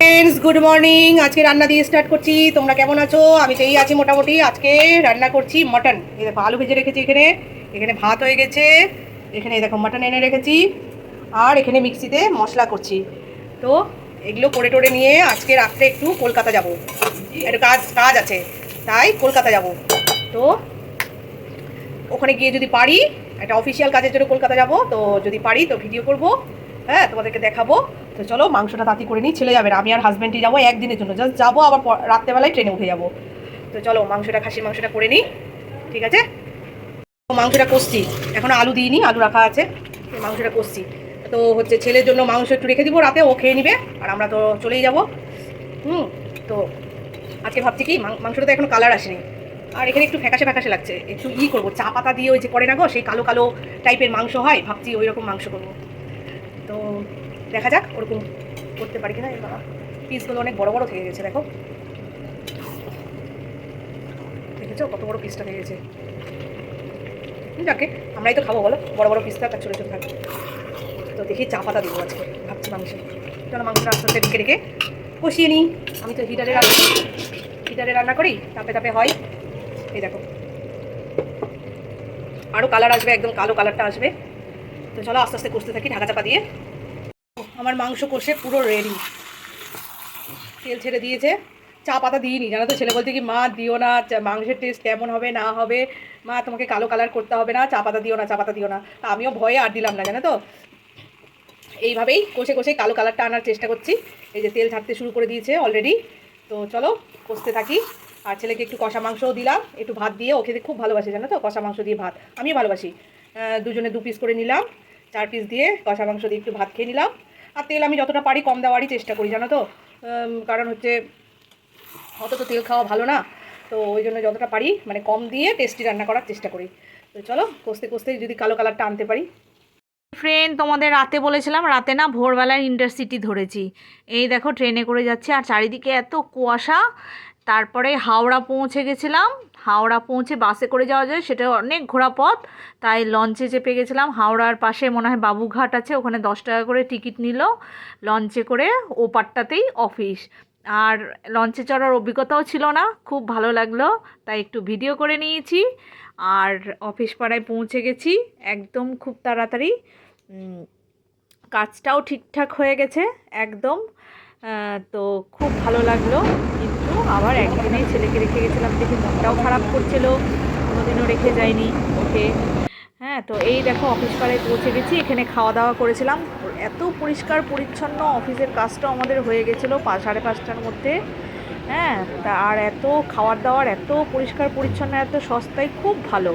Friends good morning আজকে রান্না দিয়ে স্টার্ট করছি। তোমরা কেমন আছো? আমি সেই আছি মোটামুটি। আজকে রান্না করছি মটন এই দেখো, আলু ভেজে রেখেছি এখানে। এখানে ভাত হয়ে গেছে। এখানে দেখো মটন এনে রেখেছি। আর এখানে মিক্সিতে মশলা করছি। তো এগুলো করে টোরে নিয়ে আজকে রাত্রে একটু কলকাতা যাব। একটু কাজ কাজ আছে। তাই কলকাতা যাব। তো ওখানে গিয়ে যদি পারি, একটা অফিসিয়াল কাজের জন্য কলকাতা যাব। তো যদি পারি, তো ভিডিও করব। হ্যাঁ তোমাদেরকে দেখাবো। তো চলো, মাংসটা তাঁতি করে নিই, ছেলে যাবে আমি আর হাজব্যান্ডই যাব একদিনের জন্য। জাস্ট যাব, আবার রাত্রেবেলায় ট্রেনে উঠে যাব। তো চলো, মাংসটা, খাসির মাংসটা করে নিই। ঠিক আছে? মাংসটা কষছি। এখনও আলু দিইনি, আলু রাখা আছে। মাংসটা কষছি। তো হচ্ছে ছেলের জন্য মাংস একটু রেখে দিব, রাতে ও খেয়ে নিবে। আর আমরা তো চলেই যাব। হুম, তো আজকে ভাবছি কি মাংসটা তো এখনও কালার আসেনি। আর এখানে একটু ফ্যাকাশে ফ্যাকাশে লাগছে। একটু ই করব। চা পাতা দিয়ে ওই যে করে না গো, সেই কালো কালো টাইপের মাংস হয়, ভাবছি ওই রকম মাংস করব। তো দেখা যাক ওরকম করতে পারি কিনা বাবা। পিসগুলো অনেক বড় বড় থেকে গেছে, দেখো। দেখেছ কত বড় পিসটা হয়ে গেছে? যাকে আমরাই তো খাব, বলো। বড় বড় পিসটা থাক আর ছোটো ছোটো থাক। তো দেখি চা পাতা দেবো আজকে, ভাবছি মাংসে। চলো মাংসটা আস্তে আস্তে রেখে রেখে কষিয়ে নিই। আমি তো হিটারে রান্না হিটারে রান্না করি, তাপে তাপে হয়। এই দেখো। আরও কালার আসবে, একদম কালো কালারটা আসবে। তো চলো আস্তে আস্তে কষতে থাকি ঢাকা চাপা দিয়ে আমার মাংস কষে পুরো রেডি তেল ছেড়ে দিয়েছে। চা পাতা দিইনি, জানো তো ছেলে বলতে কি, মা, দিও না মাংসের টেস্ট কেমন হবে, না হবে? মা, তোমাকে কালো কালার করতে হবে না, চা পাতা দিও না, চা পাতা দিও না। আমিও ভয়ে আর দিলাম না, জানো তো? এইভাবেই কষে কষে কালো কালারটা আনার চেষ্টা করছি। এই যে তেল ছাড়তে শুরু করে দিয়েছে অলরেডি তো চলো কষতে থাকি। আর ছেলেকে একটু কষা মাংসও দিলাম, একটু ভাত দিয়ে ও খেতে খুব ভালোবাসে, জানো তো? কষা মাংস দিয়ে ভাত, আমিও ভালোবাসি। দুজনে দু পিস করে নিলাম। চার পিস দিয়ে কষা মাংস দিয়ে একটু ভাত খেয়ে নিলাম। আর তেল আমি যতটা পারি কম দেওয়ারই চেষ্টা করি, জানো তো? কারণ হচ্ছে অত তো তেল খাওয়া ভালো না, তো ওই জন্য যতটা পারি মানে কম দিয়ে টেস্টি রান্না করার চেষ্টা করি। তো চলো, কষতে কষতে যদি কালো কালারটা আনতে পারি। ফ্রেন্ড তোমাদের রাতে বলেছিলাম, রাতে না ভোরবেলায় ইন্টারসিটি ধরেছি। এই দেখো ট্রেনে করে যাচ্ছে, আর চারিদিকে এত কুয়াশা তারপরে হাওড়া পৌঁছে গেছিলাম। হাওড়া পৌঁছে বাসে করে যাওয়া যায়, সেটা অনেক ঘোরা পথ। তাই লঞ্চে চেপে গেছিলাম। হাওড়ার পাশে মনে হয় বাবুঘাট আছে, ওখানে দশ টাকা করে টিকিট নিল। লঞ্চে করে ওপারটাতেই অফিস। আর লঞ্চে চড়ার অভিজ্ঞতাও ছিল না, খুব ভালো লাগল। তাই একটু ভিডিও করে নিয়েছি। আর অফিস পাড়ায় পৌঁছে গেছি, একদম খুব তাড়াতাড়ি। কাজটাও ঠিকঠাক হয়ে গেছে, একদম। তো খুব ভালো লাগল। কিন্তু আবার একদিনেই ছেলেকে রেখে গেছিলাম দেখে মনটাও খারাপ করছিল। কোনোদিনও রেখে যায়নি ওকে। হ্যাঁ তো এই দেখো অফিস পাড়ায় পৌঁছে গেছি। এখানে খাওয়া দাওয়া করেছিলাম। এত পরিষ্কার পরিচ্ছন্ন অফিসের কাজটাও আমাদের হয়ে গেছিল সাড়ে পাঁচটার মধ্যে। হ্যাঁ তা আর এত খাওয়ার দাওয়ার, এত পরিষ্কার পরিচ্ছন্ন, এত সস্তায় খুব ভালো।